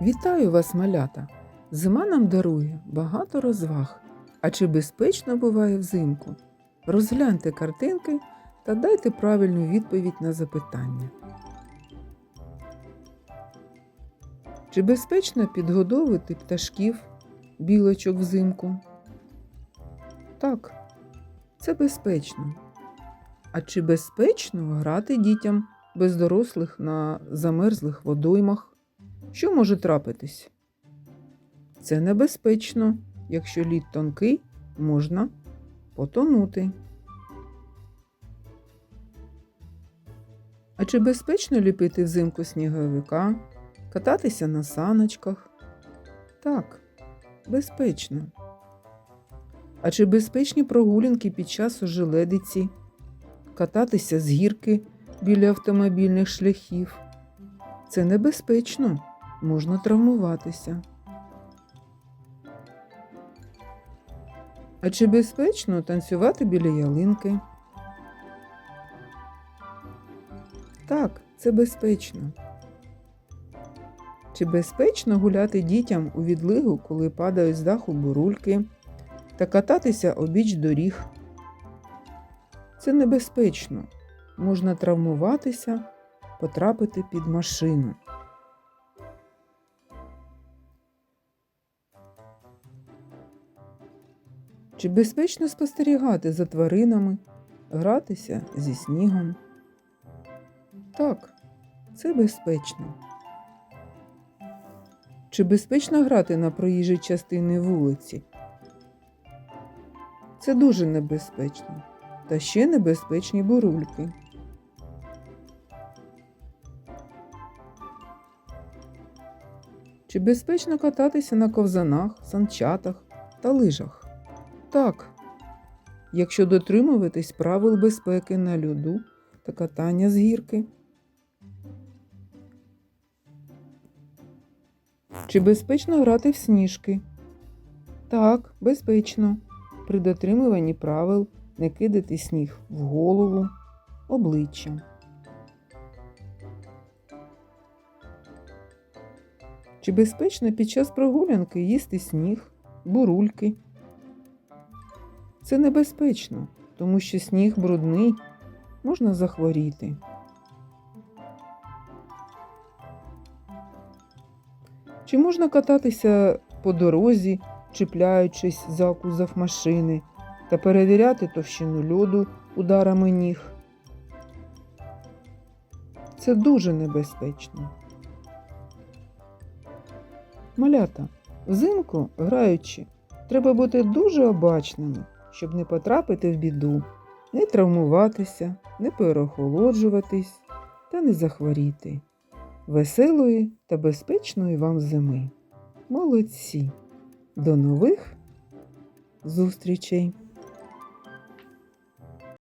Вітаю вас, малята! Зима нам дарує багато розваг. А чи безпечно буває взимку? Розгляньте картинки та дайте правильну відповідь на запитання. Чи безпечно підгодовувати пташків, білочок взимку? Так, це безпечно. А чи безпечно грати дітям без дорослих на замерзлих водоймах? Що може трапитись? Це небезпечно. Якщо лід тонкий, можна потонути. А чи безпечно ліпити взимку сніговика, кататися на саночках? Так, безпечно. А чи безпечні прогулянки під час ожеледиці, кататися з гірки біля автомобільних шляхів? Це небезпечно, можна травмуватися. А чи безпечно танцювати біля ялинки? Так, це безпечно. Чи безпечно гуляти дітям у відлигу, коли падають з даху бурульки, та кататися обіч доріг? Це небезпечно. Можна травмуватися, потрапити під машину. Чи безпечно спостерігати за тваринами, гратися зі снігом? Так, це безпечно. Чи безпечно грати на проїжджій частині вулиці? Це дуже небезпечно. Та ще небезпечні бурульки. Чи безпечно кататися на ковзанах, санчатах та лижах? Так, якщо дотримуватись правил безпеки на льоду та катання з гірки. Чи безпечно грати в сніжки? Так, безпечно. При дотримуванні правил не кидати сніг в голову, обличчя. Чи безпечно під час прогулянки їсти сніг, бурульки? Це небезпечно, тому що сніг брудний, можна захворіти. Чи можна кататися по дорозі, чіпляючись за кузов машини та перевіряти товщину льоду ударами ніг? Це дуже небезпечно. Малята, взимку, граючи, треба бути дуже обачними, щоб не потрапити в біду, не травмуватися, не переохолоджуватись та не захворіти. Веселої та безпечної вам зими. Молодці! До нових зустрічей!